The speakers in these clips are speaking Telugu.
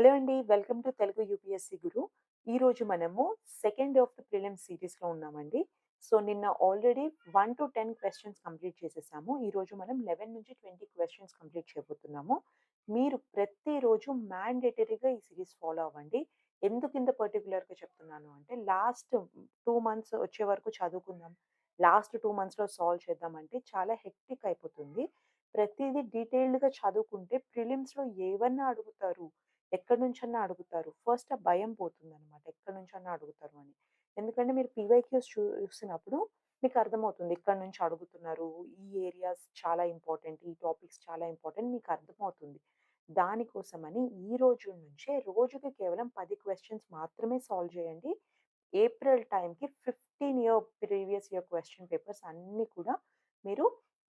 హలో అండి. Welcome to Telugu UPSC Guru. ఈరోజు మనము సెకండ్ ఆఫ్ ద ప్రిలిమ్ సిరీస్లో ఉన్నామండి. సో, నిన్న ఆల్రెడీ 1-10 క్వెషన్స్ కంప్లీట్ చేసేసాము. ఈరోజు మనం లెవెన్ నుంచి ట్వంటీ క్వశ్చన్స్ కంప్లీట్ చేయబోతున్నాము. మీరు ప్రతిరోజు మ్యాండేటరీగా ఈ సిరీస్ ఫాలో అవ్వండి. ఎందుకు ఇంత పర్టిక్యులర్‌గా చెప్తున్నాను అంటే లాస్ట్ టూ మంత్స్ వచ్చే వరకు చదువుకుందాం. లాస్ట్ టూ మంత్స్‌లో సాల్వ్ చేద్దాం అంటే చాలా హెక్టిక్ అయిపోతుంది. ప్రతిదీ డీటెయిల్డ్‌గా చదువుకుంటే ప్రిలిమ్స్‌లో ఏమన్నా అడుగుతారు. ఎక్కడి నుంచన్నా అడుగుతారు. ఫస్ట్ ఆ భయం పోతుందనమాట. ఎక్కడి నుంచన్నా అడుగుతారు అని. ఎందుకంటే మీరు పీవైక్యూస్ చూసినప్పుడు మీకు అర్థమవుతుంది. ఇక్కడ నుంచి అడుగుతున్నారు. ఈ ఏరియాస్ చాలా ఇంపార్టెంట్. ఈ టాపిక్స్ చాలా ఇంపార్టెంట్ మీకు అర్థమవుతుంది. దానికోసమని ఈ రోజు నుంచే రోజుకి కేవలం పది క్వశ్చన్స్ మాత్రమే సాల్వ్ చేయండి. ఏప్రిల్ టైంకి 15 year previous year question papers అన్నీ కూడా మీరు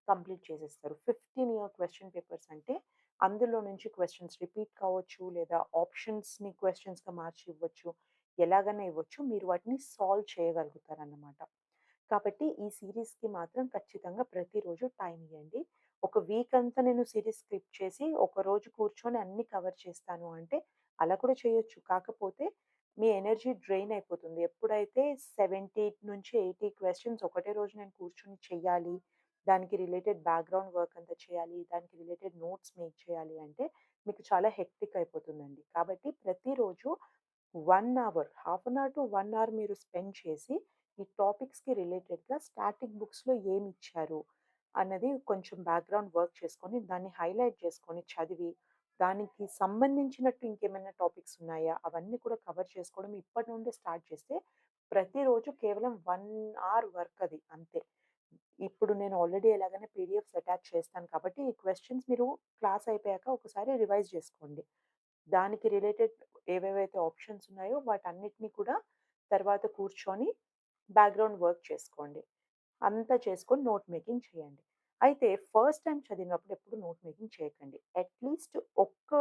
కంప్లీట్ చేసేస్తారు. 15 ఇయర్ క్వశ్చన్ పేపర్స్ అంటే అందులో నుంచి క్వశ్చన్స్ రిపీట్ కావచ్చు. లేదా ఆప్షన్స్‌ని క్వశ్చన్స్గా మార్చి ఇవ్వచ్చు. ఎలాగైనా ఇవ్వచ్చు. మీరు వాటిని సాల్వ్ చేయగలుగుతారన్నమాట. కాబట్టి ఈ సీరీస్‌కి మాత్రం ఖచ్చితంగా ప్రతిరోజు టైం ఇవ్వండి ఒక వీక్ అంతా నేను సీరీస్ స్క్రిప్ట్ చేసి ఒకరోజు కూర్చొని అన్ని కవర్ చేస్తాను అంటే అలా కూడా చేయొచ్చు. కాకపోతే మీ ఎనర్జీ డ్రైన్ అయిపోతుంది. ఎప్పుడైతే సెవెంటీ నుంచి ఎయిటీ క్వశ్చన్స్ ఒకటే రోజు నేను కూర్చొని చెయ్యాలి. దానికి రిలేటెడ్ బ్యాక్‌గ్రౌండ్ వర్క్ అంతా చేయాలి. దానికి రిలేటెడ్ నోట్స్ మేక్ చేయాలి అంటే మీకు చాలా హెక్టిక్ అయిపోతుందండి. కాబట్టి ప్రతిరోజు one hour, half an hour to one hour మీరు స్పెండ్ చేసి ఈ టాపిక్స్‌కి రిలేటెడ్‌గా స్టాటిక్ బుక్స్‌లో ఏమి ఇచ్చారు అన్నది కొంచెం బ్యాక్‌గ్రౌండ్ వర్క్ చేసుకొని దాన్ని హైలైట్ చేసుకొని చదివి దానికి సంబంధించినట్టు ఇంకేమైనా టాపిక్స్ ఉన్నాయా అవన్నీ కూడా కవర్ చేసుకోవడం ఇప్పటి నుండి స్టార్ట్ చేస్తే ప్రతిరోజు కేవలం వన్ అవర్ వర్క్ అది అంతే. ఇప్పుడు నేను ఆల్రెడీ ఎలాగైనా పీడీఎఫ్స్ అటాచ్ చేస్తాను కాబట్టి ఈ క్వశ్చన్స్ మీరు క్లాస్ అయిపోయాక ఒకసారి రివైజ్ చేసుకోండి. దానికి రిలేటెడ్ ఏవేవైతే ఆప్షన్స్ ఉన్నాయో వాటన్నిటిని కూడా తర్వాత కూర్చొని బ్యాక్‌గ్రౌండ్ వర్క్ చేసుకోండి. అంతా చేసుకొని నోట్ మేకింగ్ చేయండి. అయితే ఫస్ట్ టైం చదివినప్పుడు ఎప్పుడు నోట్ మేకింగ్ చేయకండి. అట్‌లీస్ట్ ఒక్క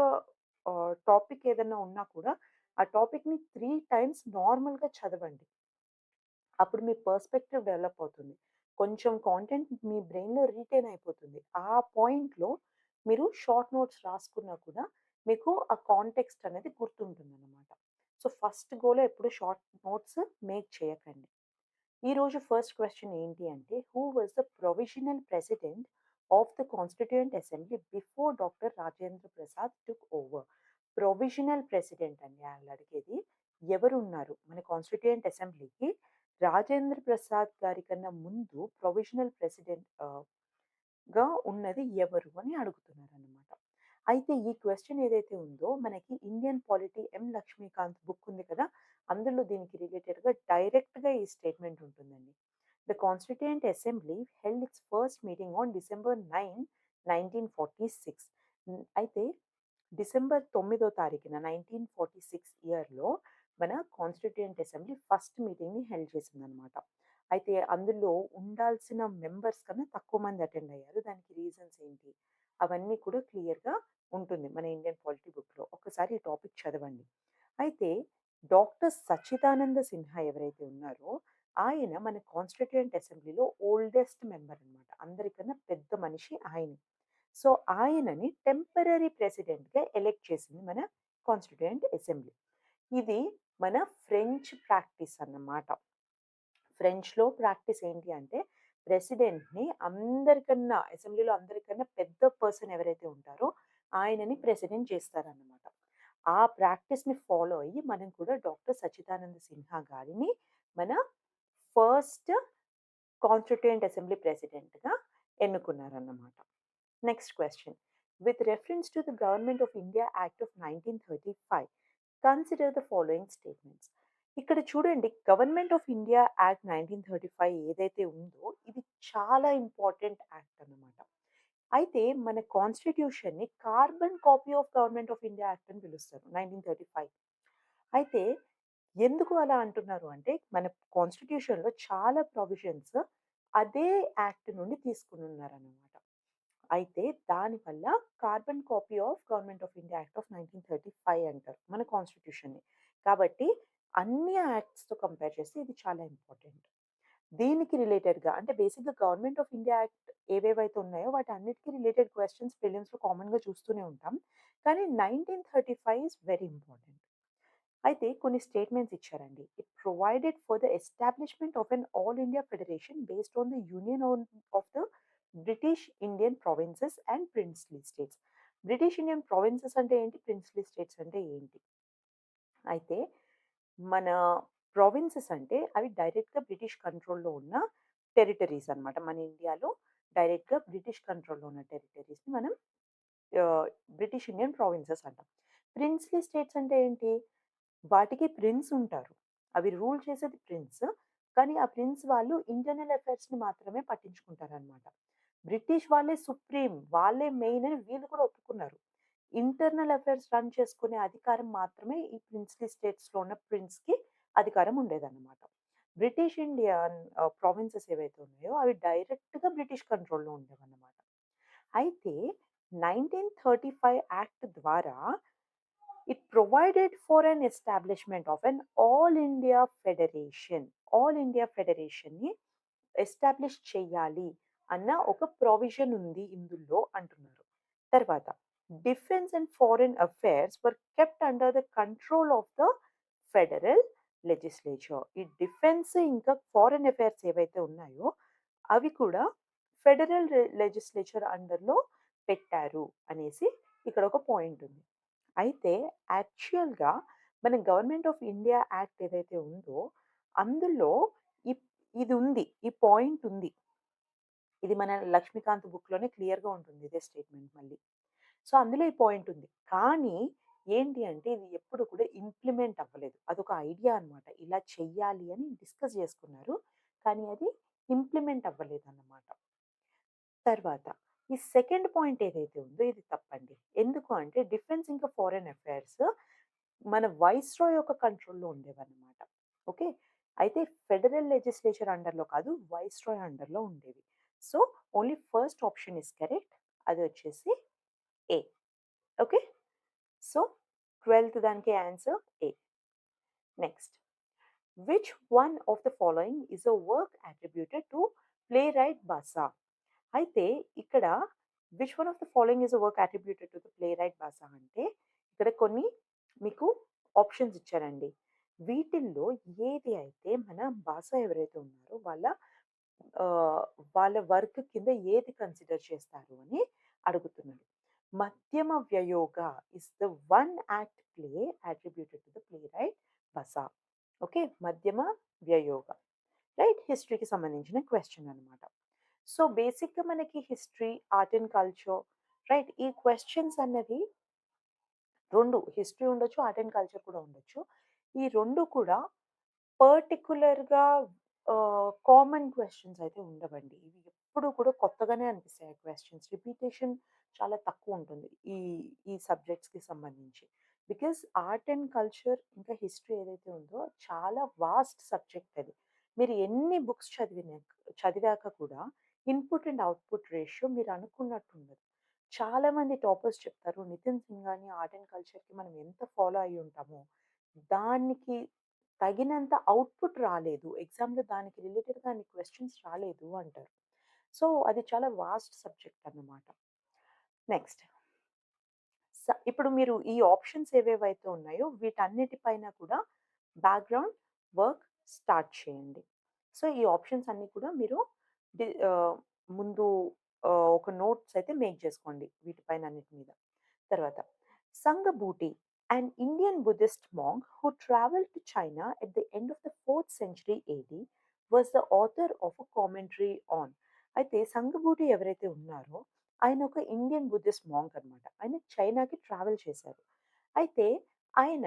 టాపిక్ ఏదన్నా ఉన్నా కూడా ఆ టాపిక్‌ని త్రీ టైమ్స్ నార్మల్‌గా చదవండి. అప్పుడు మీ పర్స్పెక్టివ్ డెవలప్ అవుతుంది. కొంచెం కాంటెంట్ మీ బ్రెయిన్‌లో రిటైన్ అయిపోతుంది. ఆ పాయింట్‌లో మీరు షార్ట్ నోట్స్ రాసుకున్నా కూడా మీకు ఆ కాంటెక్స్ట్ అనేది గుర్తుంటుందన్నమాట. సో, ఫస్ట్ గోలో ఎప్పుడు షార్ట్ నోట్స్ మేక్ చేయకండి. ఈరోజు ఫస్ట్ క్వశ్చన్ ఏంటి అంటే who was the provisional president of the constituent assembly before doctor Rajendra Prasad took over. Provisional president అండి వాళ్ళు అడిగేది. ఎవరున్నారు మన కాన్స్టిట్యూయెంట్ అసెంబ్లీకి రాజేంద్ర ప్రసాద్ గారి కన్నా ముందు ప్రొవిజనల్ ప్రెసిడెంట్గా ఉన్నది ఎవరు అని అడుగుతున్నారన్నమాట. అయితే ఈ క్వశ్చన్ ఏదైతే ఉందో మనకి Indian polity M. Laxmikanth book ఉంది కదా! అందులో దీనికి రిలేటెడ్‌గా డైరెక్ట్‌గా ఈ స్టేట్మెంట్ ఉంటుందండి. The constituent assembly held its first meeting on December nine nineteen forty six అయితే డిసెంబర్ తొమ్మిదో తారీఖున 1946 ఇయర్‌లో మన కాన్స్టిట్యూయెంట్ అసెంబ్లీ ఫస్ట్ మీటింగ్‌ని హెల్డ్ చేసిందనమాట అయితే అందులో ఉండాల్సిన మెంబర్స్ కన్నా తక్కువ మంది అటెండ్ అయ్యారు. దానికి రీజన్స్ ఏంటి? అవన్నీ కూడా క్లియర్‌గా ఉంటుంది మన ఇండియన్ పాలిటీ బుక్‌లో. ఒక్కసారి ఈ టాపిక్ చదవండి. అయితే డాక్టర్ సచిదానంద సిన్హా ఎవరైతే ఉన్నారో ఆయన మన కాన్స్టిట్యూయెంట్ అసెంబ్లీలో ఓల్డెస్ట్ మెంబర్ అనమాట అందరికన్నా పెద్ద మనిషి ఆయనే. సో, ఆయనని టెంపరరీ ప్రెసిడెంట్‌గా ఎలెక్ట్ చేసింది మన కాన్స్టిట్యూయెంట్ అసెంబ్లీ. ఇది మన ఫ్రెంచ్ ప్రాక్టీస్ అన్నమాట. ఫ్రెంచ్‌లో ప్రాక్టీస్ ఏంటి అంటే ప్రెసిడెంట్‌ని అందరికన్నా అసెంబ్లీలో అందరికన్నా పెద్ద పర్సన్ ఎవరైతే ఉంటారో ఆయనని ప్రెసిడెంట్ చేస్తారన్నమాట. ఆ ప్రాక్టీస్‌ని ఫాలో అయ్యి మనం కూడా డాక్టర్ సచిదానంద సిన్హా గారిని మన ఫస్ట్ కాన్స్టిట్యూయెంట్ అసెంబ్లీ ప్రెసిడెంట్‌గా ఎన్నుకున్నారన్నమాట. Next question with reference to the government of India act of 1935 consider the following statements. ఇక్కడ చూడండి గవర్నమెంట్ ఆఫ్ ఇండియా యాక్ట్ 1935 ఏదైతే ఉందో ఇది చాలా ఇంపార్టెంట్ యాక్ట్ అన్నమాట. అయితే మన కాన్స్టిట్యూషన్‌ని carbon copy of government of India act అని పిలుస్తారు 1935. అయితే ఎందుకు అలా అంటున్నారు అంటే మన కాన్స్టిట్యూషన్‌లో చాలా ప్రొవిజన్స్ అదే యాక్ట్ నుండి తీసుకుని ఉన్నారన్నమాట అయితే దానివల్ల carbon copy of government of India act of 1935 అంటారు మన కాన్స్టిట్యూషన్‌ని. కాబట్టి అన్ని యాక్ట్స్‌తో కంపేర్ చేస్తే ఇది చాలా ఇంపార్టెంట్. దీనికి రిలేటెడ్‌గా అంటే బేసిక్‌గా గవర్నమెంట్ ఆఫ్ ఇండియా యాక్ట్ ఏవేవైతే ఉన్నాయో వాటి అన్నిటికీ రిలేటెడ్ క్వశ్చన్స్ ప్రిలిమ్స్‌లో కామన్‌గా చూస్తూనే ఉంటాం. కానీ nineteen thirty five is very important. అయితే కొన్ని స్టేట్మెంట్స్ ఇచ్చారండి. It provided for the establishment of an all India federation based on the union of the British Indian provinces and princely states. British Indian provinces అంటే ఏంటి? ప్రిన్స్లీ స్టేట్స్ అంటే ఏంటి? అయితే మన ప్రావిన్సెస్ అంటే అవి డైరెక్ట్‌గా బ్రిటిష్ కంట్రోల్‌లో ఉన్న టెరిటరీస్ అనమాట మన ఇండియాలో డైరెక్ట్‌గా బ్రిటిష్ కంట్రోల్‌లో ఉన్న టెరిటరీస్‌ని మనం బ్రిటిష్ ఇండియన్ ప్రావిన్సెస్ అంటాం. ప్రిన్స్లీ స్టేట్స్ అంటే ఏంటి? వాటికి ప్రిన్స్ ఉంటారు. అవి రూల్ చేసేది ప్రిన్స్. కానీ ఆ ప్రిన్స్ వాళ్ళు ఇంటర్నల్ అఫైర్స్‌ని మాత్రమే పట్టించుకుంటారన్నమాట. బ్రిటిష్ వాళ్ళే సుప్రీం, వాళ్ళే మెయిన్ అని వీళ్ళు కూడా ఒప్పుకున్నారు. ఇంటర్నల్ అఫైర్స్ రన్ చేసుకునే అధికారం మాత్రమే ఈ ప్రిన్స్లీ స్టేట్స్‌లో ఉన్న ప్రిన్స్‌కి అధికారం ఉండేదన్నమాట. బ్రిటిష్ ఇండియన్ ప్రావిన్సెస్ ఏవైతే ఉన్నాయో అవి డైరెక్ట్‌గా బ్రిటిష్ కంట్రోల్‌లో ఉండేవన్నమాట. అయితే 1935 యాక్ట్ ద్వారా it provided for an establishment of an all India federation. All India ఫెడరేషన్‌ని establish చెయ్యాలి అన్న ఒక ప్రొవిజన్ ఉంది ఇందులో అంటున్నారు. తర్వాత defence and foreign affairs were kept under the control of the federal legislature. ఈ డిఫెన్స్ ఇంకా ఫారిన్ అఫైర్స్ ఏవైతే ఉన్నాయో అవి కూడా ఫెడరల్ లెజిస్లేచర్ అండర్‌లో పెట్టారు అనేసి ఇక్కడ ఒక పాయింట్ ఉంది. అయితే యాక్చువల్‌గా మన గవర్నమెంట్ ఆఫ్ ఇండియా యాక్ట్ ఏదైతే ఉందో అందులో ఇది ఉంది. ఈ పాయింట్ ఉంది. ఇది మన లక్ష్మీకాంత్ బుక్‌లోనే క్లియర్‌గా ఉంటుంది ఇదే స్టేట్మెంట్ మళ్ళీ. సో, అందులో ఈ పాయింట్ ఉంది. కానీ ఏంటి అంటే ఇది ఎప్పుడు కూడా ఇంప్లిమెంట్ అవ్వలేదు. అదొక ఐడియా అనమాట ఇలా చెయ్యాలి అని డిస్కస్ చేసుకున్నారు. కానీ అది ఇంప్లిమెంట్ అవ్వలేదన్నమాట. తర్వాత ఈ సెకండ్ పాయింట్ ఏదైతే ఉందో ఇది తప్పండి. ఎందుకు అంటే డిఫెన్స్ ఇంకా ఫారెన్ అఫైర్స్ మన వైస్రాయ్ యొక్క కంట్రోల్‌లో ఉండేవన్నమాట. ఓకే. అయితే ఫెడరల్ లెజిస్లేచర్ అండర్‌లో కాదు వైస్రాయ్ అండర్‌లో ఉండేవి. So, only first option is correct. అది వచ్చేసి ఏ. ఓకే. సో, 12థ్ దానికి answer A. Next. Which one of the following is a work attributed to playwright Bhasa? అయితే ఇక్కడ which one of the following is a work attributed to the playwright Bhasa అంటే ఇక్కడ కొన్ని మీకు ఆప్షన్స్ ఇచ్చారండి. వీటిల్లో ఏది అయితే మన బాసా ఎవరైతే ఉన్నారో వాళ్ళ వాళ్ళ వర్క్ కింద ఏది కన్సిడర్ చేస్తారు అని అడుగుతున్నారు. Madhyama Vyayoga is the one act play attributed to the playwright Bhasa. Okay. Madhyama Vyayoga. Right? హిస్టరీకి సంబంధించిన క్వశ్చన్ అన్నమాట. సో, బేసిక్‌గా మనకి history, art and culture right? ఈ క్వశ్చన్స్ అన్నవి రెండు హిస్టరీ ఉండొచ్చు, ఆర్ట్ అండ్ కల్చర్ కూడా ఉండొచ్చు. ఈ రెండు కూడా పర్టిక్యులర్‌గా ఆహ్, కామన్ క్వెషన్స్ అయితే ఉండవండి. ఇవి ఎప్పుడు కూడా కొత్తగానే అనిపిస్తాయి ఆ క్వెషన్స్. రిపిటేషన్ చాలా తక్కువ ఉంటుంది. ఈ ఈ సబ్జెక్ట్స్‌కి సంబంధించి. బికాజ్ ఆర్ట్ అండ్ కల్చర్ ఇంకా హిస్టరీ ఏదైతే ఉందో చాలా వాస్ట్ సబ్జెక్ట్ అది. మీరు ఎన్ని బుక్స్ చదివిన చదివాక కూడా ఇన్‌పుట్ అండ్ అవుట్‌పుట్ రేషియో మీరు అనుకున్నట్టు ఉండదు. చాలామంది టాపర్స్ చెప్తారు. నితిన్ సింగ్ కానీ ఆర్ట్ అండ్ కల్చర్‌కి మనం ఎంత ఫాలో అయి ఉంటామో, దానికి తగినంత అవుట్‌పుట్ రాలేదు. ఎగ్జామ్‌లో దానికి రిలేటెడ్‌గా అన్ని క్వశ్చన్స్ రాలేదు అంటారు. సో, అది చాలా వాస్ట్ సబ్జెక్ట్ అన్నమాట. నెక్స్ట్. స ఇప్పుడు మీరు ఈ ఆప్షన్స్ ఏవేవైతే ఉన్నాయో వీటన్నిటిపైన కూడా బ్యాక్‌గ్రౌండ్ వర్క్ స్టార్ట్ చేయండి. సో, ఈ ఆప్షన్స్ అన్నీ కూడా మీరు ముందు ఒక నోట్స్ అయితే మేక్ చేసుకోండి వీటిపైన అన్నిటి మీద. తర్వాత సంగబూటి an Indian Buddhist monk who traveled to China at the end of the 4th century AD was the author of a commentary on. అయితే సంగబూటి ఎవరైతే ఉన్నారో ఆయన ఒక ఇండియన్ బుద్ధిస్ట్ మాంక్ అన్నమాట. ఆయన చైనాకి ట్రావెల్ చేశారు. అయితే ఆయన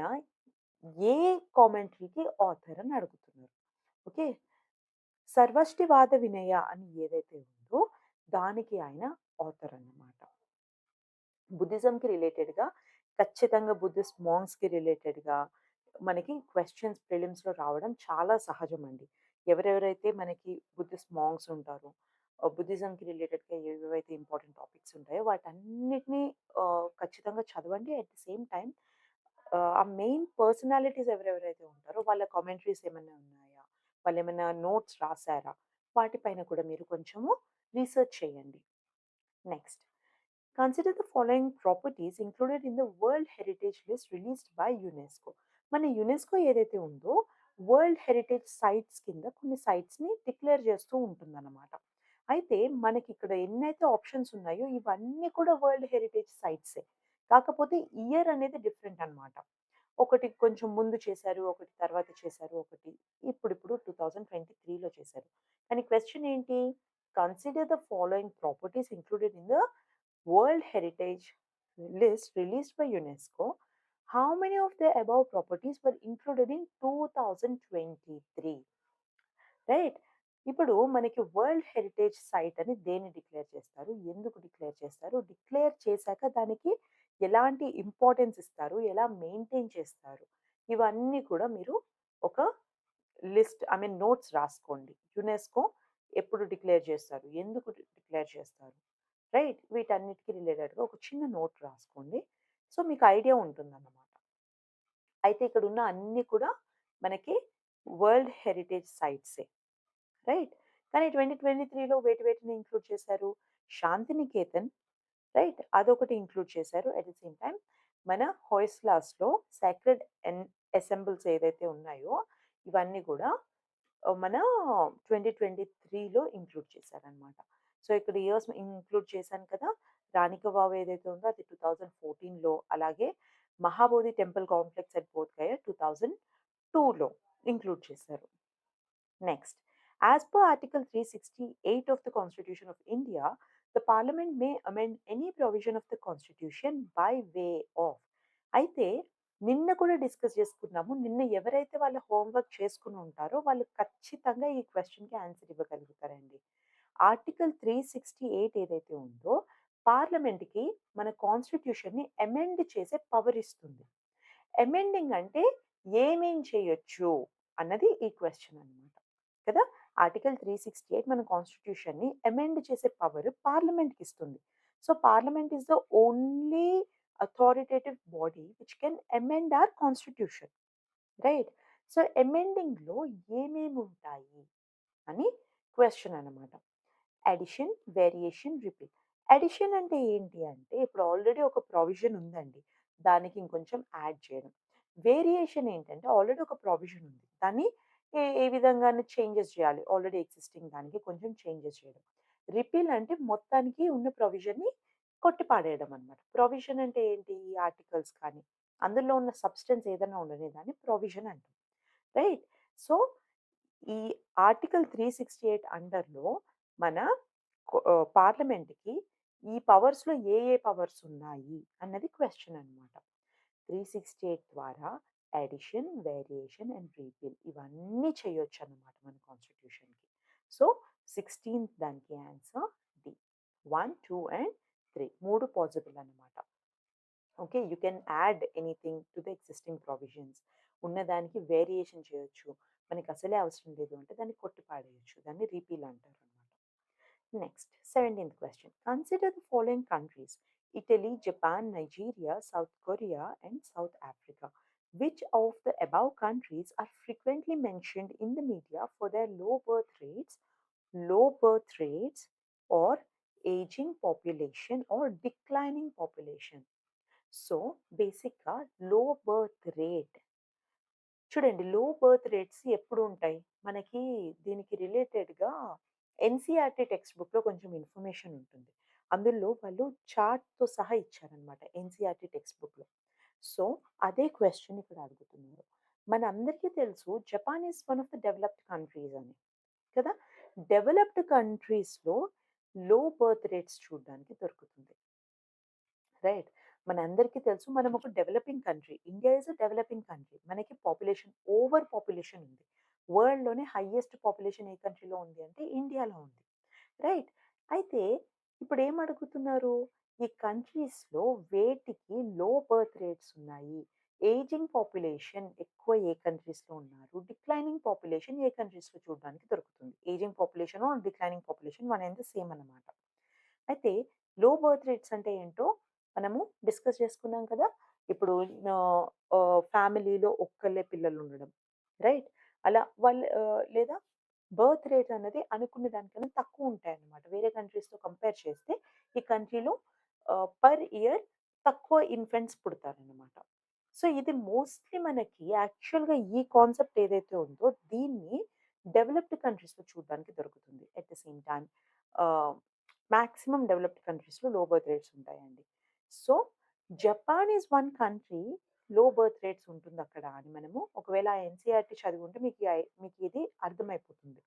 ఏ కామెంటరీకి ఆథర్ అని అడుగుతున్నారు. ఓకే. సర్వష్టివాద వినయ అని ఏదైతే ఉందో దానికి ఆయన ఆథర్ అన్నమాట. బుద్ధిజంకి రిలేటెడ్‌గా ఖచ్చితంగా బుద్ధిస్ట్ మాంగ్స్కి రిలేటెడ్‌గా మనకి క్వశ్చన్స్ ప్రిలిమ్స్‌లో రావడం చాలా సహజం అండి ఎవరెవరైతే మనకి బుద్ధిస్ట్ మాంగ్స్ ఉంటారో, బుద్ధిజంకి రిలేటెడ్‌గా ఏవేవైతే ఇంపార్టెంట్ టాపిక్స్ ఉంటాయో వాటన్నిటినీ ఖచ్చితంగా చదవండి. అట్ ది సేమ్ టైమ్ ఆ మెయిన్ పర్సనాలిటీస్ ఎవరెవరైతే ఉంటారో వాళ్ళ కామెంటరీస్ ఏమైనా ఉన్నాయా? వాళ్ళు ఏమైనా నోట్స్ రాసారా? వాటిపైన కూడా మీరు కొంచెము రీసెర్చ్ చేయండి. Next consider the following properties included in the world heritage list released by UNESCO. మన యునెస్కో ఏదైతే ఉందో వరల్డ్ హెరిటేజ్ సైట్స్ కింద కొన్ని సైట్స్‌ని డిక్లేర్ చేస్తూ ఉంటుందన్నమాట. అయితే మనకి ఇక్కడ ఎన్నైతే ఆప్షన్స్ ఉన్నాయో ఇవన్నీ కూడా వరల్డ్ హెరిటేజ్ సైట్సే. కాకపోతే ఇయర్ అనేది డిఫరెంట్ అన్నమాట. ఒకటి కొంచెం ముందు చేశారు, ఒకటి తర్వాత చేశారు, ఒకటి ఇప్పుడు ఇప్పుడు టూ థౌసండ్ ట్వంటీ త్రీలో చేశారు. కానీ క్వశ్చన్ ఏంటి? Consider the following properties included in the world heritage list release by UNESCO. How many of the above properties were included in 2023? Right. ఇప్పుడు మనకి వరల్డ్ హెరిటేజ్ సైట్ అని దేన్ని డిక్లేర్ చేస్తారు? ఎందుకు డిక్లేర్ చేస్తారు? డిక్లేర్ చేశాక దానికి ఎలాంటి ఇంపార్టెన్స్ ఇస్తారు? ఎలా మెయింటైన్ చేస్తారు? ఇవన్నీ కూడా మీరు ఒక లిస్ట్ ఐ మీన్ నోట్స్ రాసుకోండి. యునెస్కో ఎప్పుడు డిక్లేర్ చేస్తారు? ఎందుకు డిక్లేర్ చేస్తారు? రైట్. వీటన్నిటికి రిలేటెడ్‌గా ఒక చిన్న నోట్ రాసుకోండి. సో, మీకు ఐడియా ఉంటుందన్నమాట. అయితే ఇక్కడ ఉన్న అన్నీ కూడా మనకి వరల్డ్ హెరిటేజ్ సైట్సే. రైట్. కానీ 2023లో వేటి వేటిని ఇంక్లూడ్ చేశారు? శాంతినికేతన్ రైట్. అదొకటి ఇంక్లూడ్ చేశారు. అట్ ద సేమ్ టైం మన హోయిస్లాస్లో సాక్రెడ్ ఎన్ అసెంబుల్స్ ఏదైతే ఉన్నాయో ఇవన్నీ కూడా మన ట్వంటీ ట్వంటీ త్రీలో ఇంక్లూడ్ చేశారనమాట సో, ఇక్కడ ఇయర్స్ ఇంక్లూడ్ చేశాను కదా! రాణిక వావ్ ఏదైతే ఉందో అది 2014లో అలాగే Mahabodhi temple complex at Bodh Gaya 2002లో include చేశారు. Next as per article 368 of the constitution of India, the parliament may amend any provision of the constitution by way of అయితే నిన్న కూడా డిస్కస్ చేసుకున్నాము. నిన్న ఎవరైతే వాళ్ళ హోంవర్క్ చేసుకుని ఉంటారో వాళ్ళు ఖచ్చితంగా ఈ క్వశ్చన్కి ఆన్సర్ ఇవ్వగలుగుతారండి. ఆర్టికల్ 368 ఏదైతే ఉందో పార్లమెంట్‌కి మన కాన్స్టిట్యూషన్‌ని అమెండ్ చేసే పవర్ ఇస్తుంది. అమెండింగ్ అంటే ఏమేం చేయొచ్చు అన్నది ఈ క్వశ్చన్ అన్నమాట. కదా! ఆర్టికల్ 368 మన కాన్స్టిట్యూషన్‌ని అమెండ్ చేసే పవర్ పార్లమెంట్‌కి ఇస్తుంది. So, parliament is the only authoritative body which can amend our constitution. Right. So, అమెండింగ్‌లో ఏమేమి ఉంటాయి అని క్వశ్చన్ అనమాట అడిషన్, వేరియేషన్, రిపీల్. అడిషన్ అంటే ఏంటి అంటే ఇప్పుడు ఆల్రెడీ ఒక ప్రొవిజన్ ఉందండి. దానికి ఇంకొంచెం యాడ్ చేయడం. వేరియేషన్ ఏంటంటే ఆల్రెడీ ఒక ప్రొవిజన్ ఉంది. దాన్ని ఏ ఏ చేంజెస్ చేయాలి. ఆల్రెడీ ఎగ్జిస్టింగ్ దానికి కొంచెం చేంజెస్ చేయడం. రిపీల్ అంటే మొత్తానికి ఉన్న ప్రొవిజన్‌ని కొట్టి పాడేయడం అన్నమాట. ప్రొవిజన్ అంటే ఏంటి? ఈ ఆర్టికల్స్ కానీ అందులో ఉన్న సబ్‌స్టెన్స్ ఏదైనా ఉండని దాన్ని ప్రొవిజన్ అంటాం. రైట్. సో, ఈ ఆర్టికల్ 368 అండర్‌లో మన పార్లమెంట్‌కి ఈ పవర్స్‌లో ఏ ఏ పవర్స్ ఉన్నాయి అన్నది క్వెషన్ అన్నమాట. 368 ద్వారా అడిషన్, వేరియేషన్ అండ్ రీఫిల్ ఇవన్నీ చేయొచ్చు అన్నమాట మన కాన్స్టిట్యూషన్‌కి. సో, 16థ్ దానికి ఆన్సర్ డి. 1, 2 అండ్ 3 3 పాసిబుల్ అనమాట okay. You can add anything to the existing provisions. ఉన్నదానికి వేరియేషన్ చేయొచ్చు. మనకి అసలే అవసరం లేదు అంటే దాన్ని కొట్టి పాడేయచ్చు దాన్ని రీపీల్ అంటారు next 17థ్ question. Consider the following countries Italy, Japan, Nigeria, South Korea and South Africa. Which of the above countries are frequently mentioned in the media for their low birth rates, low birth rates or aging population or declining population? So, బేసిక్‌గా లో బర్త్ రేట్ చూడండి లో బర్త్ రేట్స్ ఎప్పుడు ఉంటాయి? మనకి దీనికి రిలేటెడ్‌గా ఎన్సీఆర్టీ టెక్స్ట్ బుక్‌లో కొంచెం ఇన్ఫర్మేషన్ ఉంటుంది. అందులో వాళ్ళు చార్ట్‌తో సహా ఇచ్చారనమాట ఎన్సీఆర్టీ టెక్స్ట్ బుక్‌లో. సో, అదే క్వశ్చన్ ఇక్కడ అడుగుతున్నారు. మనందరికీ తెలుసు Japan is one of the developed countries అని. కదా! డెవలప్డ్ కంట్రీస్‌లో లో బర్త్ రేట్స్ చూడడానికి దొరుకుతుంది. రైట్. మనందరికీ తెలుసు మనం ఒక developing country. India is a developing country. మనకి పాపులేషన్ ఓవర్ పాపులేషన్ ఉంది. వరల్డ్‌లోనే హయ్యెస్ట్ పాపులేషన్ ఏ కంట్రీలో ఉంది అంటే ఇండియాలో ఉంది. రైట్. అయితే ఇప్పుడు ఏం అడుగుతున్నారు? ఈ కంట్రీస్‌లో వేటికి లో బర్త్ రేట్స్ ఉన్నాయి? ఏజింగ్ పాపులేషన్ ఎక్కువ ఏ కంట్రీస్‌లో ఉన్నారు? డిక్లైనింగ్ పాపులేషన్ ఏ కంట్రీస్‌లో చూడడానికి దొరుకుతుంది. Ageing population declining population one and the same అన్నమాట. అయితే లో బర్త్ రేట్స్ అంటే ఏంటో మనము డిస్కస్ చేసుకున్నాం కదా! ఇప్పుడు ఫ్యామిలీలో ఒక్కళ్ళే పిల్లలు ఉండడం. రైట్. అలా వాళ్ళు లేదా బర్త్ రేట్ అనేది అనుకునే దానికన్నా తక్కువ ఉంటాయన్నమాట. వేరే కంట్రీస్‌తో కంపేర్ చేస్తే ఈ కంట్రీలో పర్ ఇయర్ తక్కువ ఇన్ఫెంట్స్ పుడతారన్నమాట. సో, ఇది మోస్ట్‌లీ మనకి యాక్చువల్‌గా ఈ కాన్సెప్ట్ ఏదైతే ఉందో దీన్ని డెవలప్డ్ కంట్రీస్‌లో చూడడానికి దొరుకుతుంది. At the same time maximum developed కంట్రీస్‌లో లో బర్త్ రేట్స్ ఉంటాయండి. So, Japan is one country low birth rates ఉంటుంది అక్కడ అని మనము ఒకవేళ ఎన్సీఆర్టీ చదివి ఉంటే మీకు మీకు ఇది అర్థమైపోతుంది.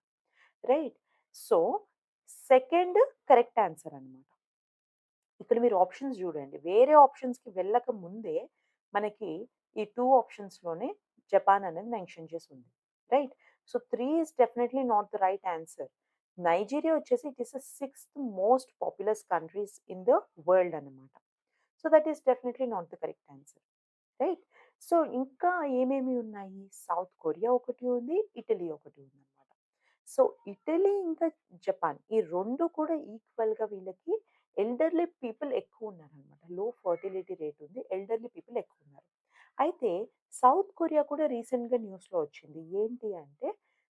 Right. So, second correct answer అనమాట ఇక్కడ మీరు ఆప్షన్స్ చూడండి వేరే ఆప్షన్స్‌కి వెళ్ళక ముందే మనకి ఈ టూ ఆప్షన్స్‌లోనే జపాన్ అనేది మెన్షన్ చేసి ఉంది right. So, three is definitely not the right answer. Nigeria వచ్చేసి it is the sixth most populous countries in the world అన్నమాట. So, that is definitely not the correct answer. Right. So, ఇంకా ఏమేమి ఉన్నాయి? సౌత్ కొరియా ఒకటి ఉంది. ఇటలీ ఒకటి ఉంది అనమాట సో, ఇటలీ ఇంకా జపాన్ ఈ రెండు కూడా ఈక్వల్‌గా వీళ్ళకి ఎల్డర్లీ పీపుల్ ఎక్కువ ఉన్నారనమాట లో ఫర్టిలిటీ రేట్ ఉంది. ఎల్డర్లీ పీపుల్ ఎక్కువ ఉన్నారు అయితే సౌత్ కొరియా కూడా రీసెంట్‌గా న్యూస్‌లో వచ్చింది. ఏంటి అంటే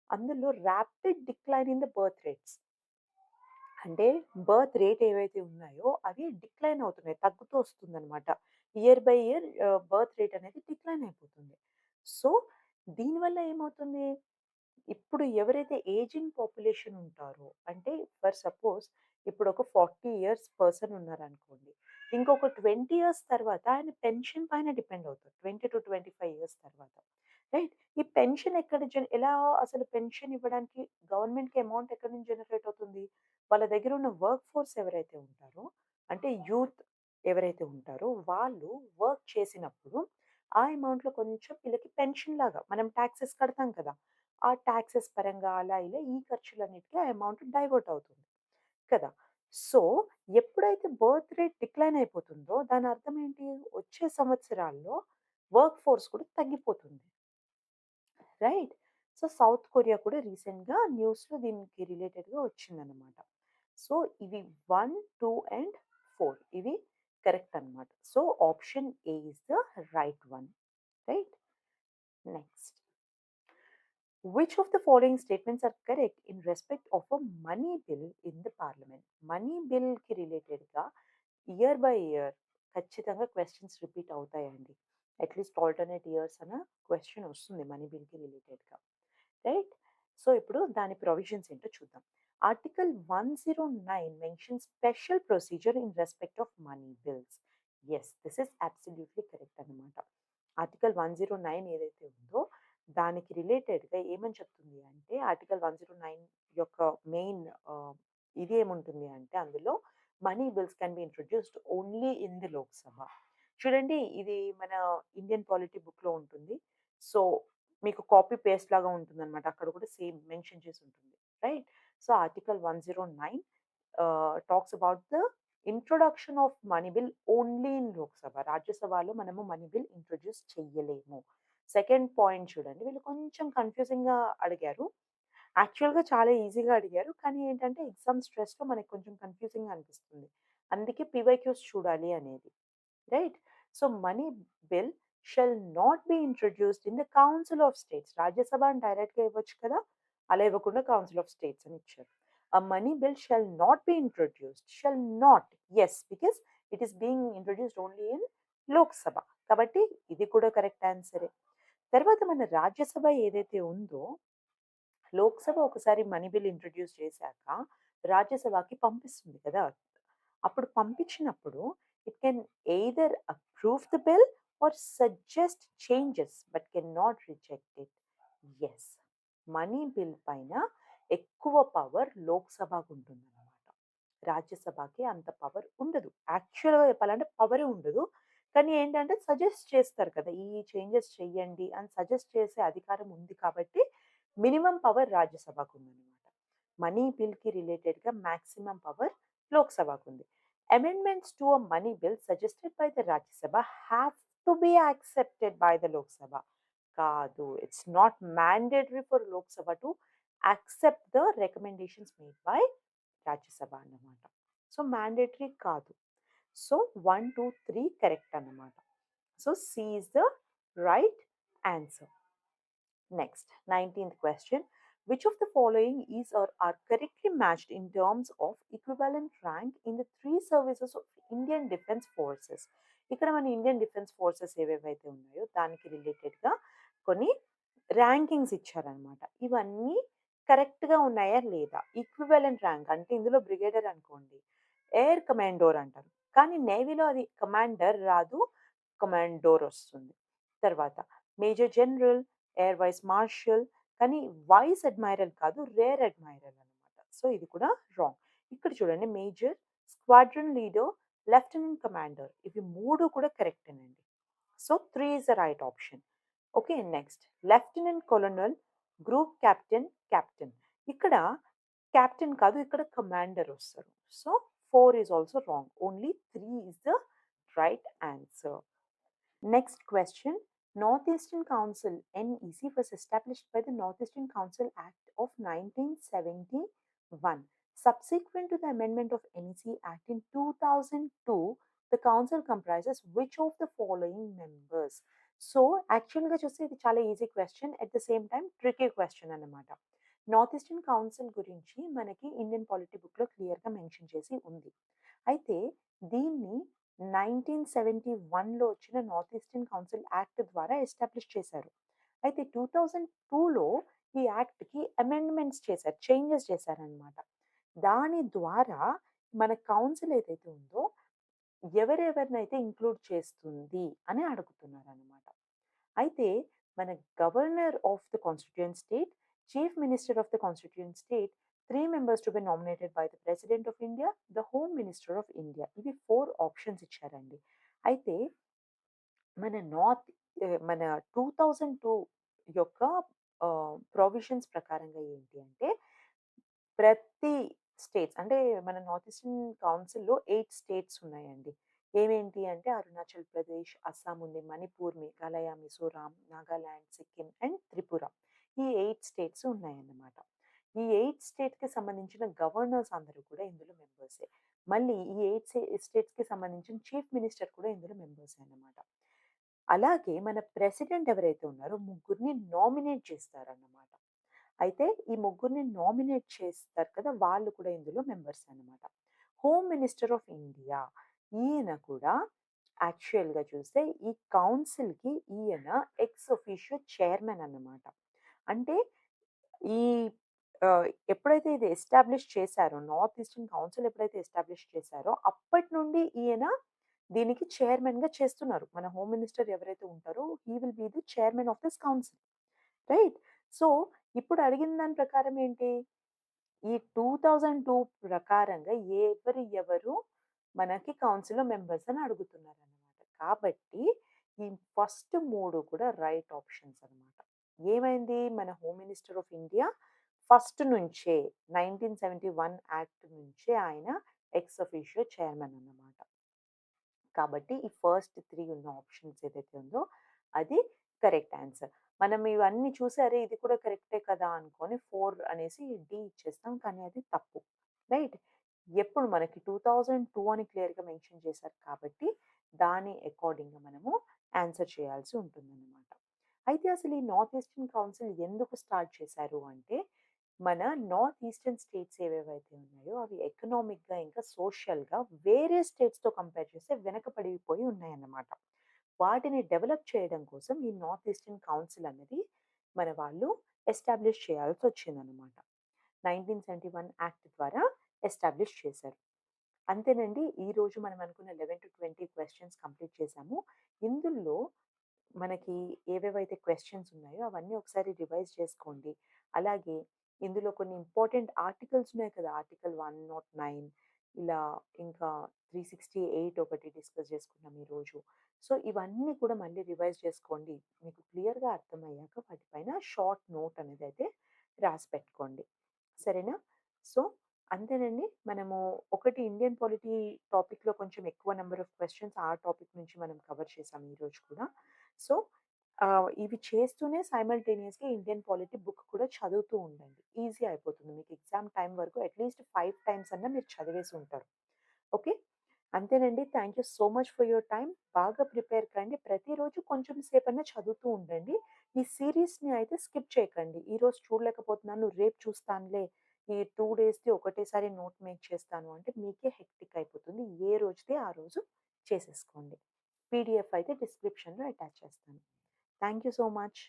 అందులో rapid decline in the birth rates. అంటే బర్త్ రేట్ ఏవైతే ఉన్నాయో అవి డిక్లైన్ అవుతున్నాయి. తగ్గుతూ వస్తుందన్నమాట. Year by year birth rate అనేది డిక్లైన్ అయిపోతుంది. సో, దీనివల్ల ఏమవుతుంది? ఇప్పుడు ఎవరైతే ఏజింగ్ పాపులేషన్ ఉంటారో అంటే ఫర్ సపోజ్ ఇప్పుడు ఒక 40 ఇయర్స్ పర్సన్ ఉన్నారనుకోండి. ఇంకొక 20 ఇయర్స్ తర్వాత ఆయన పెన్షన్ పైన డిపెండ్ అవుతారు. 20-25 ఇయర్స్ తర్వాత. రైట్. ఈ పెన్షన్ ఎక్కడ జన్ ఎలా అసలు పెన్షన్ ఇవ్వడానికి గవర్నమెంట్‌కి అమౌంట్ ఎక్కడి నుంచి జనరేట్ అవుతుంది? వాళ్ళ దగ్గర ఉన్న వర్క్ ఫోర్స్ ఎవరైతే ఉంటారో అంటే యూత్ ఎవరైతే ఉంటారో వాళ్ళు వర్క్ చేసినప్పుడు ఆ అమౌంట్‌లో కొంచెం వీళ్ళకి పెన్షన్ లాగా మనం ట్యాక్సెస్ కడతాం కదా! ఆ ట్యాక్సెస్ పరంగా అలా ఇలా ఈ ఖర్చులన్నిటికీ ఆ అమౌంట్ డైవర్ట్ అవుతుంది. కదా! సో, ఎప్పుడైతే బర్త్ రేట్ డిక్లైన్ అయిపోతుందో దాని అర్థం ఏంటి? వచ్చే సంవత్సరాల్లో వర్క్ ఫోర్స్ కూడా తగ్గిపోతుంది. రైట్. సో, సౌత్ కొరియా కూడా రీసెంట్‌గా న్యూస్‌లో దీనికి రిలేటెడ్‌గా వచ్చిందనమాట సో, ఇవి 1, 2 అండ్ ఫోర్ ఇవి కరెక్ట్ అన్నమాట. So, option A is the right one. Right. Next. Which of the following statements are correct in respect of a money bill in the parliament? Money బిల్‌కి రిలేటెడ్‌గా ఇయర్ బై ఇయర్ ఖచ్చితంగా క్వశ్చన్స్ రిపీట్ అవుతాయండి. అట్‌లీస్ట్ ఆల్టర్‌నేట్ ఇయర్స్ అన్న క్వశ్చన్ వస్తుంది మనీ బిల్‌కి రిలేటెడ్‌గా. రైట్. సో, ఇప్పుడు దాని ప్రొవిజన్స్ ఏంటో చూద్దాం. Article 109 mention special procedure in respect of money bills. Yes this is absolutely correct అనమాట ఆర్టికల్ 109 ఏదైతే ఉందో దానికి రిలేటెడ్‌గా ఏమని చెప్తుంది అంటే ఆర్టికల్ 109 యొక్క మెయిన్ ఇది ఏముంటుంది అంటే అందులో money bills can be introduced only in the Lok Sabha. చూడండి ఇది మన ఇండియన్ పాలిటీ బుక్‌లో ఉంటుంది. సో, మీకు కాపీ పేస్ట్ లాగా ఉంటుందన్నమాట. అక్కడ కూడా సేమ్ మెన్షన్ చేసి ఉంటుంది. Right. So, article 109 nine talks about the introduction of money bill only in Lok Sabha. రాజ్యసభలో మనము మనీ బిల్ ఇంట్రొడ్యూస్ చెయ్యలేము. సెకండ్ పాయింట్ చూడండి. వీళ్ళు కొంచెం కన్‌ఫ్యూజింగ్‌గా అడిగారు. యాక్చువల్‌గా చాలా ఈజీగా అడిగారు. కానీ ఏంటంటే ఎగ్జామ్ స్ట్రెస్‌లో మనకి కొంచెం కన్ఫ్యూజింగ్ అనిపిస్తుంది. అందుకే పీవైక్యూస్ చూడాలి అనేది. Right. So, money bill shall not be introduced in the council of states. Rajya Sabha అని డైరెక్ట్‌గా ఇవ్వచ్చు కదా! అలా ఇవ్వకుండా కౌన్సిల్ ఆఫ్ స్టేట్స్ అని ఇచ్చారు. a money bill shall not be introduced. Shall not. Yes, because it is being introduced only in Lok Sabha. కాబట్టి ఇది కూడా కరెక్ట్ ఆన్సరే. తర్వాత మన రాజ్యసభ ఏదైతే ఉందో లోక్‌సభ ఒకసారి మనీ బిల్ ఇంట్రొడ్యూస్ చేశాక రాజ్యసభకి పంపిస్తుంది కదా! అప్పుడు పంపించినప్పుడు it can either approve the bill or suggest changes but can not reject it. Yes money bill పైన ఎక్కువ పవర్ లోక్‌సభకు ఉంటుందన్నమాట. రాజ్యసభకి అంత పవర్ ఉండదు. యాక్చువల్‌గా చెప్పాలంటే పవరే ఉండదు. కానీ ఏంటంటే సజెస్ట్ చేస్తారు కదా! ఈ చేంజెస్ చెయ్యండి అని సజెస్ట్ చేసే అధికారం ఉంది కాబట్టి మినిమం పవర్ రాజ్యసభకు ఉందన్నమాట. మనీ బిల్‌కి రిలేటెడ్‌గా మ్యాక్సిమం పవర్ లోక్సభకు ఉంది amendments to a money bill suggested by the Rajya Sabha have to be accepted by the Lok Sabha. కాదు it's not mandatory for Lok Sabha to accept the recommendations made by Rajya Sabha అన్నమాట సో మ్యాండేటరీ కాదు so one two three correct అన్నమాట so C is the right answer next nineteenth question Which of the following is or are correctly matched in terms of equivalent rank in the three services of Indian Defense Forces? ఇక్కడ మన ఇండియన్ డిఫెన్స్ ఫోర్సెస్ ఏవేవైతే ఉన్నాయో దానికి రిలేటెడ్గా కొన్ని ర్యాంకింగ్స్ ఇచ్చారనమాట. ఇవన్నీ కరెక్ట్గా ఉన్నాయా లేదా? ఈక్వివలెంట్ ర్యాంక్ అంటే ఇందులో బ్రిగేడర్ అనుకోండి ఎయిర్ కమాండోర్ అంటారు. కానీ నేవీలో అది కమాండర్ రాదు కమాండోర్ వస్తుంది. తర్వాత major general air vice marshal కానీ వైస్ అడ్మైరల్ కాదు రేర్ అడ్మైరల్ అనమాట సో ఇది కూడా రాంగ్. ఇక్కడ చూడండి major squadron leader lieutenant commander ఇవి మూడు కూడా కరెక్టేనండి. So three is the right option. Okay next lieutenant colonel group captain captain ఇక్కడ క్యాప్టెన్ కాదు ఇక్కడ కమాండర్ వస్తారు so four is also wrong only three is the right answer next question Northeastern Council NEC was established by the Northeastern Council Act of 1971. Subsequent to the amendment of NEC Act in 2002, the council comprises which of the following members? So యాక్చువల్గా చూస్తే ఇది చాలా easy question at the same time tricky question అనమాట నార్త్ ఈస్టర్న్ కౌన్సిల్ గురించి మనకి ఇండియన్ పాలిటీ బుక్లో క్లియర్గా మెన్షన్ చేసి ఉంది. అయితే దీన్ని నైన్టీన్ సెవెంటీ వన్లో వచ్చిన నార్త్ ఈస్టర్న్ కౌన్సిల్ యాక్ట్ ద్వారా ఎస్టాబ్లిష్ చేశారు. అయితే టూ థౌజండ్ టూలో ఈ యాక్ట్కి అమెండ్మెంట్స్ చేశారు చేంజెస్ చేశారనమాట దాని ద్వారా మన కౌన్సిల్ ఏదైతే ఉందో ఎవరెవరినైతే ఇంక్లూడ్ చేస్తుంది అని అడుగుతున్నారు అనమాట అయితే మన governor of the constituent state chief minister of the constituent state three members to be nominated by the president of India the home minister of India. ఇవి ఫోర్ ఆప్షన్స్ ఇచ్చారండి. అయితే మన నార్త్ మన టూ థౌజండ్ టూ యొక్క ప్రొవిజన్స్ ప్రకారంగా ఏంటి అంటే ప్రతి స్టేట్స్. అంటే మన నార్త్ ఈస్టర్న్ కౌన్సిల్లో ఎయిట్ స్టేట్స్ ఉన్నాయండి. ఏమేంటి అంటే అరుణాచల్ ప్రదేశ్ అస్సాం ఉంది మణిపూర్ మేఘాలయ మిజోరాం నాగాల్యాండ్ సిక్కిం అండ్ త్రిపుర. ఈ ఎయిట్ స్టేట్స్ ఉన్నాయన్నమాట. ఈ ఎయిట్ స్టేట్కి సంబంధించిన గవర్నర్స్ అందరూ కూడా ఇందులో మెంబర్సే. మళ్ళీ ఈ ఎయిట్ స్టేట్స్కి సంబంధించిన చీఫ్ మినిస్టర్ కూడా ఇందులో మెంబర్సే అన్నమాట. అలాగే మన ప్రెసిడెంట్ ఎవరైతే ఉన్నారో ముగ్గురిని నామినేట్ చేస్తారన్నమాట. అయితే ఈ ముగ్గురిని నామినేట్ చేస్తారు కదా! వాళ్ళు కూడా ఇందులో మెంబర్స్ అన్నమాట. హోమ్ మినిస్టర్ ఆఫ్ ఇండియా ఈయన కూడా యాక్చువల్గా చూస్తే ఈ కౌన్సిల్కి ఈయన ఎక్స్ ఒఫీషియో చైర్మన్ అన్నమాట. అంటే ఈ ఎప్పుడైతే ఇది ఎస్టాబ్లిష్ చేశారో నార్త్ ఈస్టర్న్ కౌన్సిల్ ఎప్పుడైతే ఎస్టాబ్లిష్ చేశారో అప్పటి నుండి ఈయన దీనికి చైర్మన్గా చేస్తున్నారు. మన హోమ్ మినిస్టర్ ఎవరైతే ఉంటారో he will be the chairman of this council. Right? So ఇప్పుడు అడిగిన దాని ప్రకారం ఏంటి? ఈ టూ థౌజండ్ టూ ప్రకారంగా ఎవరు ఎవరు మనకి కౌన్సిల్ మెంబర్స్ అని అడుగుతున్నారు అనమాట కాబట్టి ఈ ఫస్ట్ మూడు కూడా రైట్ ఆప్షన్స్ అనమాట ఏమైంది? మన home minister of India first నుంచే నైన్టీన్ సెవెంటీ వన్ యాక్ట్ నుంచే ఆయన ఎక్స్ అఫీషియో చైర్మన్ అన్నమాట. కాబట్టి ఈ ఫస్ట్ త్రీ ఉన్న ఆప్షన్స్ ఏదైతే ఉందో అది కరెక్ట్ ఆన్సర్. మనం ఇవన్నీ చూసి అరే ఇది కూడా కరెక్టే కదా! అనుకొని ఫోర్ అనేసి డి ఇచ్చేస్తాం. కానీ అది తప్పు. రైట్? ఎప్పుడు మనకి టూ థౌజండ్ టూ అని క్లియర్గా మెన్షన్ చేశారు కాబట్టి దాని అకార్డింగ్గా మనము ఆన్సర్ చేయాల్సి ఉంటుందన్నమాట. అయితే అసలు ఈ నార్త్ ఈస్టర్న్ కౌన్సిల్ ఎందుకు స్టార్ట్ చేశారు అంటే మన నార్త్ ఈస్టర్న్ స్టేట్స్ ఏవేవైతే ఉన్నాయో అవి ఎకనామిక్గా ఇంకా సోషల్గా వేరే స్టేట్స్తో కంపేర్ చేస్తే వెనకబడిపోయి ఉన్నాయన్నమాట. వాటిని డెవలప్ చేయడం కోసం ఈ నార్త్ ఈస్టర్న్ కౌన్సిల్ అనేది మన వాళ్ళు ఎస్టాబ్లిష్ చేయాల్సి వచ్చిందనమాట నైన్టీన్ సెవెంటీ వన్ యాక్ట్ ద్వారా ఎస్టాబ్లిష్ చేశారు. అంతేనండి ఈరోజు మనం అనుకున్న eleven to twenty questions complete చేశాము. ఇందులో మనకి ఏవేవైతే క్వశ్చన్స్ ఉన్నాయో అవన్నీ ఒకసారి రివైజ్ చేసుకోండి. అలాగే ఇందులో కొన్ని ఇంపార్టెంట్ ఆర్టికల్స్ ఉన్నాయి కదా ఆర్టికల్ వన్ నాట్ నైన్ ఇలా ఇంకా త్రీ సిక్స్టీ ఎయిట్ ఒకటి డిస్కస్ చేసుకున్నాం ఈరోజు సో ఇవన్నీ కూడా మళ్ళీ రివైజ్ చేసుకోండి. మీకు క్లియర్గా అర్థమయ్యాక వాటిపైన షార్ట్ నోట్ అనేది అయితే రాసి పెట్టుకోండి. సరేనా? సో అంతేనండి. మనము ఒకటి ఇండియన్ పాలిటీ టాపిక్లో కొంచెం ఎక్కువ నెంబర్ ఆఫ్ క్వశ్చన్స్ ఆ టాపిక్ నుంచి మనం కవర్ చేసాం ఈరోజు కూడా. సో ఇవి చేస్తూనే సైమల్టేనియస్గా ఇండియన్ పాలిటీ బుక్ కూడా చదువుతూ ఉండండి ఈజీ అయిపోతుంది మీకు ఎగ్జామ్ టైం వరకు అట్లీస్ట్ ఫైవ్ టైమ్స్ అన్నా మీరు చదివేసి ఉంటారు ఓకే అంతేనండి. Thank you so much for your time బాగా ప్రిపేర్ కండి. ప్రతిరోజు కొంచెం సేపన్నా చదువుతూ ఉండండి. ఈ సిరీస్ని అయితే స్కిప్ చేయకండి. ఈరోజు చూడలేకపోతున్నాను, రేపు చూస్తానులే, ఈ టూ డేస్‌ది ఒకటేసారి నోట్ మేక్ చేస్తాను అంటే మీకే హెక్టిక్ అయిపోతుంది. ఏ రోజుది ఆ రోజు చేసేసుకోండి. పీడీఎఫ్ అయితే డిస్క్రిప్షన్‌లో అటాచ్ చేస్తాను. Thank you so much.